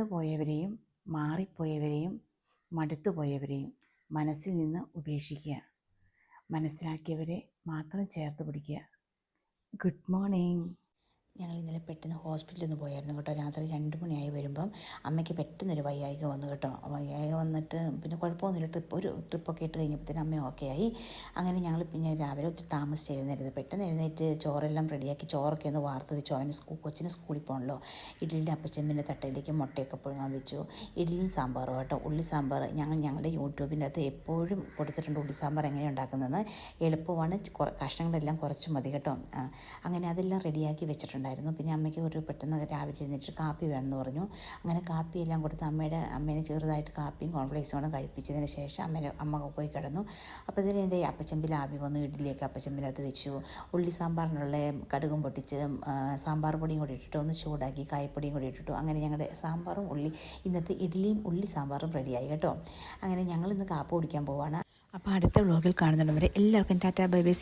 മറന്നു പോയവരെയും മാറിപ്പോയവരെയും മടുത്തുപോയവരെയും മനസ്സിൽ നിന്ന് ഉപേക്ഷിക്കുക. മനസ്സിലാക്കിയവരെ മാത്രം ചേർത്ത് പിടിക്കുക. Good morning. ഞങ്ങൾ ഇന്നലെ പെട്ടെന്ന് ഹോസ്പിറ്റലിൽ നിന്ന് പോയായിരുന്നു കേട്ടോ. രാത്രി രണ്ട് മണിയായി വരുമ്പം അമ്മയ്ക്ക് പെട്ടെന്നൊരു വയ്യായിക വന്നു കേട്ടോ. വയ്യായിക വന്നിട്ട് പിന്നെ കുഴപ്പമൊന്നുമില്ല. ട്രിപ്പ് ഒരു ട്രിപ്പൊക്കെ ഇട്ട് കഴിഞ്ഞപ്പോഴത്തേനും അമ്മ ഓക്കെ ആയി. അങ്ങനെ ഞങ്ങൾ പിന്നെ രാവിലെ ഒത്തിരി താമസിച്ച് എഴുന്നേരുത് പെട്ടെന്ന് എഴുന്നേറ്റ് ചോറെല്ലാം റെഡിയാക്കി ചോറൊക്കെ ഒന്ന് വാർത്ത് വെച്ചു. അവന് സ്കൂൾ കൊച്ചിന് സ്കൂളിൽ പോകണല്ലോ ഇഡ്ഡലിന്റെ അപ്പച്ചമ്മിന്റെ തട്ടയിലേക്ക് മുട്ടയൊക്കെ പുഴുങ്ങാൻ വെച്ചു. ഇഡ്ഡലിയും സാമ്പാറും കേട്ടോ. ഉള്ളി സാമ്പാർ ഞങ്ങൾ ഞങ്ങളുടെ യൂട്യൂബിന്റെ അകത്ത് എപ്പോഴും കൊടുത്തിട്ടുണ്ട് ഉള്ളി സാമ്പാർ എങ്ങനെ ഉണ്ടാക്കുന്നതെന്ന്. എളുപ്പമാണ്. കഷ്ണങ്ങളെല്ലാം കുറച്ച് മതി കേട്ടോ. അങ്ങനെ അതെല്ലാം റെഡിയാക്കി വെച്ചിട്ടുണ്ടായിരുന്നു പിന്നെ അമ്മയ്ക്ക് ഒരു പെട്ടെന്ന് രാവിലെ എഴുന്നേറ്റ് കാപ്പി വേണമെന്ന് പറഞ്ഞു. അങ്ങനെ കാപ്പി എല്ലാം കൊടുത്ത് അമ്മയുടെ അമ്മേനെ ചെറുതായിട്ട് കാപ്പിയും കോൺഫ്ലേക്സും കൂടെ കഴിപ്പിച്ചതിന് ശേഷം അമ്മേനെ അമ്മ പോയി കിടന്നു. അപ്പോൾ ഇതിന് എന്റെ അപ്പച്ചമ്പിൽ ആവി വന്നു ഇഡ്ഡലിയൊക്കെ അപ്പച്ചമ്പിനകത്ത് വെച്ചു. ഉള്ളി സാമ്പാറിനുള്ള കടുകും പൊട്ടിച്ച് സാമ്പാർ പൊടിയും കൂടി ഇട്ടിട്ട് ഒന്ന് ചൂടാക്കി കായപ്പൊടിയും കൂടി ഇട്ടിട്ടു. അങ്ങനെ ഞങ്ങളുടെ സാമ്പാറും ഉള്ളി ഇന്നത്തെ ഇഡ്ഡലിയും ഉള്ളി സാമ്പാറും റെഡിയായി കേട്ടോ. അങ്ങനെ ഞങ്ങൾ ഇന്ന് കാപ്പ് കുടിക്കാൻ പോവാണ്. അപ്പോൾ അടുത്ത വ്ലോഗിൽ കാണുന്നുണ്ടവരെ എല്ലാവർക്കും ടാറ്റാ ബൈ ബൈ